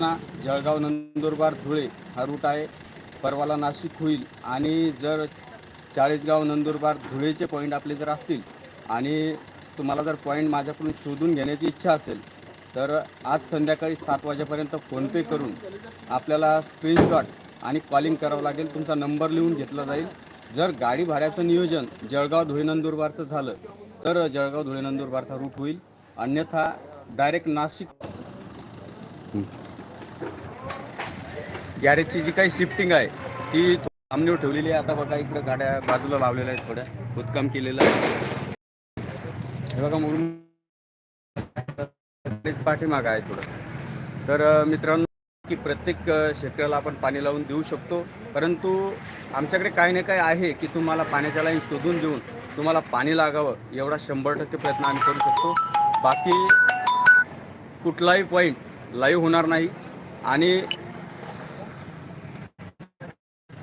ना जळगाव नंदुरबार धुळे हा रूट आहे. परवाला नाशिक होईल आणि जर चाळीसगाव नंदुरबार धुळेचे पॉईंट आपले जर असतील आणि तुम्हाला जर पॉईंट माझ्याकडून शोधून घेण्याची इच्छा असेल तर आज संध्याकाळी सात वाजेपर्यंत फोनपे करून आपल्याला स्क्रीनशॉट आणि कॉलिंग करावं लागेल. तुमचा नंबर लिहून घेतला जाईल. जर गाडी भाड्याचं नियोजन जळगाव धुळे नंदुरबारचं झालं तर जळगाव धुळे नंदुरबारचा रूट होईल. अन्यथा डायरेक्ट नाशिक गॅरेजची जी काही शिफ्टिंग आहे ती सामनेवर ठेवलेली आहे. आता बघा इकडे गाड्या बाजूला लावलेल्या आहेत थोड्या. खोदकाम केलेलं आहे. हे बघा म्हणून पाठीमाग आहे थोडं. तर मित्रांनो की प्रत्येक शेतकऱ्याला आपण पाणी लावून देऊ शकतो. परंतु आमच्याकडे काही ना काही आहे की तुम्हाला पाण्याच्या लाईन शोधून देऊन तुम्हाला पाणी लागावं एवढा शंभर टक्के प्रयत्न आम्ही करू शकतो. बाकी कुठलाही पॉईंट लाईव्ह होणार नाही. आणि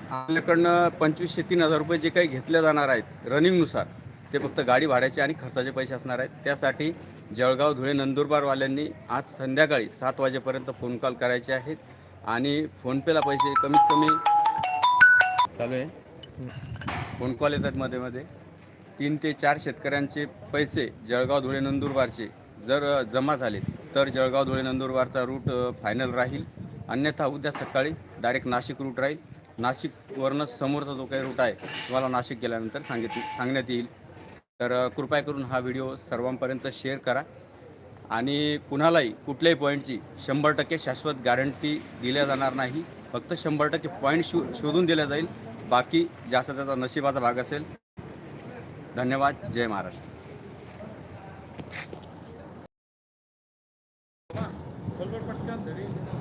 आपल्याकडनं पंचवीसशे तीन हजार रुपये जे काही घेतले जाणार आहेत रनिंगनुसार ते फक्त गाडी भाड्याचे आणि खर्चाचे पैसे असणार आहेत. त्यासाठी जळगाव धुळे नंदुरबारवाल्यांनी आज संध्याकाळी सात वाजेपर्यंत फोन कॉल करायचे आहेत आणि फोनपेला पैसे कमीत कमी चालू आहे. फोन कॉल येतात मध्ये मध्ये. तीन ते चार शेतकऱ्यांचे पैसे जळगाव धुळे नंदुरबारचे जर जमा झाले तर जळगाव धुळे नंदुरबारचा रूट फायनल राहील. अन्यथा उद्या सकाळी डायरेक्ट नाशिक रूट राहील. नाशिकवरनं समोरचा जो काही रूट आहे तुम्हाला नाशिक गेल्यानंतर सांगितली सांगण्यात येईल. तर कृपया करून हा व्हिडिओ सर्वांपर्यंत शेअर करा. आणि कुणालाही कुठल्याही पॉईंटची शंभर टक्के शाश्वत गॅरंटी दिल्या जाणार नाही. फक्त शंभर टक्के पॉईंट शो शोधून दिल्या जाईल. बाकी जास्त त्याचा नशिबाचा भाग असेल. धन्यवाद. जय महाराष्ट्र. पटकन